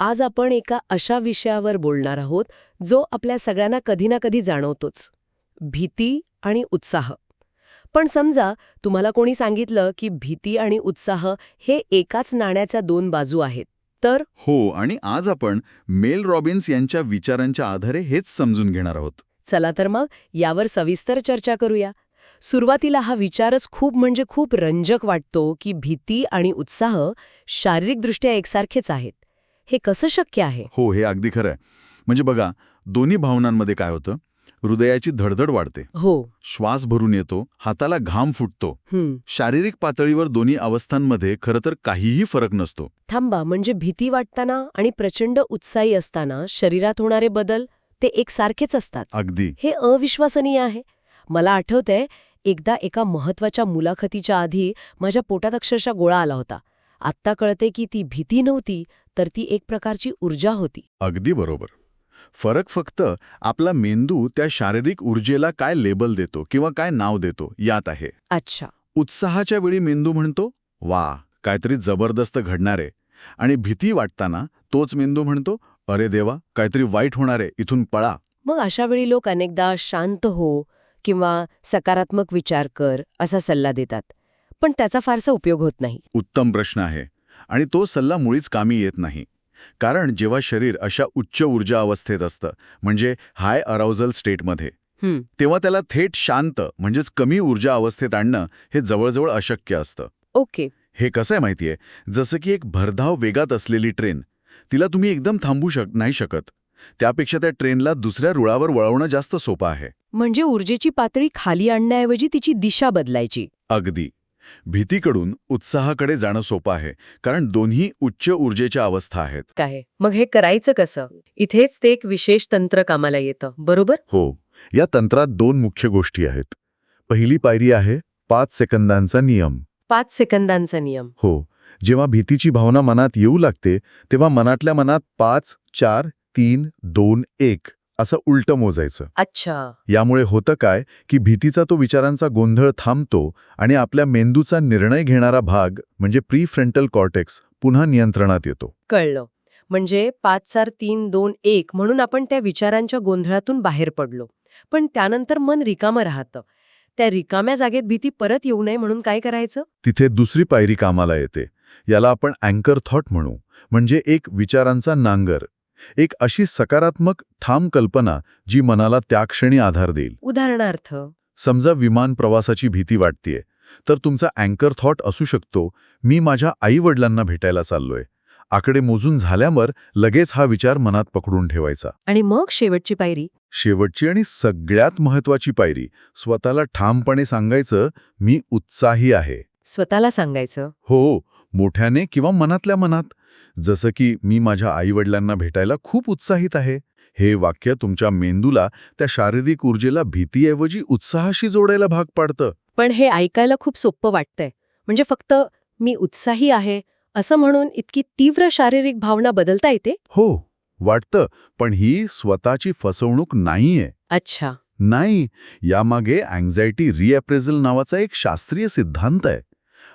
आज आपण एका अशा विषयावर बोलणार आहोत जो आपल्या सगळ्यांना कधी ना कधी जाणवतोच. भीती आणि उत्साह. पण समजा तुम्हाला कोणी सांगितलं की भीती आणि उत्साह हे एकाच नाण्याच्या दोन बाजू आहेत तर? हो आणि आज आपण मेल रॉबिन्स यांच्या विचारांच्या आधारे हेच समजून घेणार आहोत. चला तर मग यावर सविस्तर चर्चा करूया. सुरुवातीला हा विचारच खूप म्हणजे खूप रंजक वाटतो की भीती आणि उत्साह शारीरिकदृष्ट्या एकसारखेच आहेत. हे कसं शक्य आहे? हो हे अगदी खरं आहे. म्हणजे बघा दोन्ही भावनांमध्ये काय होतं? हृदयाची धडधड वाढते. हो. श्वास भरून येतो हाताला घाम फुटतो. शारीरिक पातळीवर दोन्ही अवस्थांमध्ये खरं तर काहीही फरक नसतो. थांबा म्हणजे भीती वाटताना आणि प्रचंड उत्साही असताना शरीरात होणारे बदल ते एकसारखेच असतात. अगदी. हे अविश्वसनीय आहे. मला आठवतंय एकदा एका महत्त्वाच्या मुलाखतीच्या आधी माझ्या पोटात अक्षरशः गोळा आला होता. आत्ता कळते की ती भीती नव्हती तर ती एक प्रकारची ऊर्जा होती. अगदी बरोबर. फरक फक्त आपला मेंदू त्या शारीरिक ऊर्जेला काय लेबल देतो किंवा काय नाव देतो यात आहे. अच्छा. उत्साहाच्या वेळी मेंदू म्हणतो वा काहीतरी जबरदस्त घडणारे आणि भीती वाटताना तोच मेंदू म्हणतो अरे देवा काहीतरी वाईट होणारे इथून पळा. मग अशा वेळी लोक अनेकदा शांत हो किंवा सकारात्मक विचार कर असा सल्ला देतात. पण त्याचा फारसा उपयोग होत नाही. उत्तम प्रश्न आहे. आणि तो सल्ला मुळीच कामी येत नाही. कारण जेव्हा शरीर अशा उच्च ऊर्जा अवस्थेत असतं म्हणजे हाय अराउझल स्टेटमध्ये तेव्हा त्याला थेट शांत म्हणजेच कमी ऊर्जा अवस्थेत आणणं हे जवळजवळ अशक्य असतं. ओके. हे कसं आहे माहितीये? जसं की एक भरधाव वेगात असलेली ट्रेन तिला तुम्ही एकदम थांबू शक नाही शकत. त्यापेक्षा त्या ट्रेनला दुसऱ्या रुळावर वळवणं जास्त सोपं आहे. म्हणजे ऊर्जेची पातळी खाली आणण्याऐवजी तिची दिशा बदलायची. अगदी. भीतीकडून उत्साहाकडे जाणं सोपं आहे कारण दोन्ही उच्च ऊर्जेच्या अवस्था आहेत. काय मग हे करायचं कसं? इथेच ते एक विशेष तंत्र कामाला येतं बरोबर? हो या तंत्रात दोन मुख्य गोष्टी आहेत. पहिली पायरी आहे पाच सेकंदांचा नियम. पाच सेकंदांचा नियम. हो जेव्हा भीतीची भावना मनात येऊ लागते तेव्हा मनातल्या मनात पाच चार तीन दोन एक असं उलटं मोजायचं. अच्छा. यामुळे होतं काय की भीतीचा तो विचारांचा गोंधळ थांबतो आणि आपल्या मेंदूचा निर्णय घेणारा भाग म्हणजे प्री फ्रंटल कॉर्टेक्स पुन्हा नियंत्रणात येतो. कळलं. म्हणजे पाच चार तीन दोन एक म्हणून आपण त्या विचारांच्या गोंधळातून बाहेर पडलो. पण त्यानंतर मन रिकामं राहतं. त्या रिकाम्या जागेत भीती परत येऊ नये म्हणून काय करायचं? तिथे दुसरी पायरी कामाला येते. याला आपण अँकर थॉट म्हणू. म्हणजे एक विचारांचा नांगर एक अशी सकारात्मक ठाम कल्पना जी मनाला त्या क्षणी आधार देईल. उदाहरणार्थ समजा विमान प्रवासाची भीती वाटतेय तर तुमचा अँकर थॉट असू शकतो मी माझ्या आईवडिलांना भेटायला चाललोय. आकडे मोजून झाल्यावर लगेच हा विचार मनात पकडून ठेवायचा. आणि मग शेवटची पायरी? शेवटची आणि सगळ्यात महत्वाची पायरी स्वतःला ठामपणे सांगायचं मी उत्साही आहे. स्वतःला सांगायचं? हो मोठ्याने किंवा मनातल्या मनात. जसं की मी माझ्या आईवडिलांना भेटायला खूप उत्साहित आहे. हे वाक्य तुमच्या मेंदूला त्या शारीरिक ऊर्जेला भीतीऐवजी उत्साहाशी जोडायला भाग पाडतं. पण हे ऐकायला खूप सोपं वाटतंय. म्हणजे फक्त मी उत्साही आहे असं म्हणून इतकी तीव्र शारीरिक भावना बदलता येते? हो वाटतं पण ही स्वतःची फसवणूक नाहीये. अच्छा. नाही यामागे अँझायटी रिअप्रेझल नावाचा एक शास्त्रीय सिद्धांत आहे.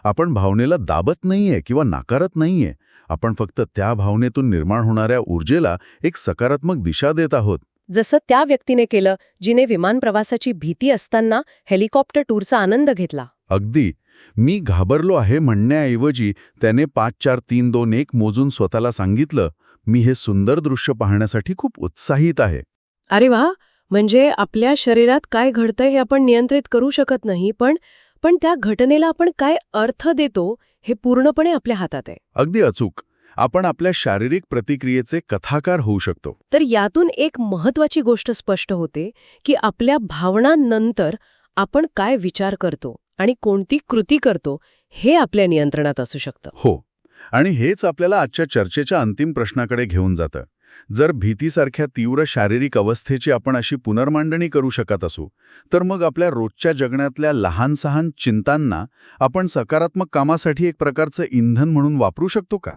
आपण भावनेला दाबत नाहीये किंवा नाकारत नाहीये. आपण फक्त त्या भावनेतून निर्माण होणाऱ्या ऊर्जेला एक सकारात्मक दिशा देत आहोत. जसं त्या व्यक्तीने केलं जिने विमान प्रवासाची भीती असताना हेलिकॉप्टर टूरचा आनंद घेतला. अगदी. मी घाबरलो आहे म्हणण्याऐवजी त्याने पाच चार तीन दोन एक मोजून स्वतःला सांगितलं मी हे सुंदर दृश्य पाहण्यासाठी खूप उत्साहित आहे. अरे वा! म्हणजे आपल्या शरीरात काय घडतंय हे आपण नियंत्रित करू शकत नाही पण पण त्या घटनेला आपण काय अर्थ देतो हे पूर्णपणे आपल्या हातात आहे. अगदी अचूक. आपण आपल्या शारीरिक प्रतिक्रियेचे कथाकार होऊ शकतो. तर यातून एक महत्वाची गोष्ट स्पष्ट होते की आपल्या भावनांनंतर आपण काय विचार करतो आणि कोणती कृती करतो हे आपल्या नियंत्रणात असू शकतं. हो. आणि हेच आपल्याला आजच्या चर्चेच्या अंतिम प्रश्नाकडे घेऊन जातं. जर भीतीसारख्या तीव्र शारीरिक अवस्थेची आपण अशी पुनर्मांडणी करू शकत असू तर मग आपल्या रोजच्या जगण्यातल्या लहान सहान चिंतांना आपण सकारात्मक कामासाठी एक प्रकारचं इंधन म्हणून वापरू शकतो का?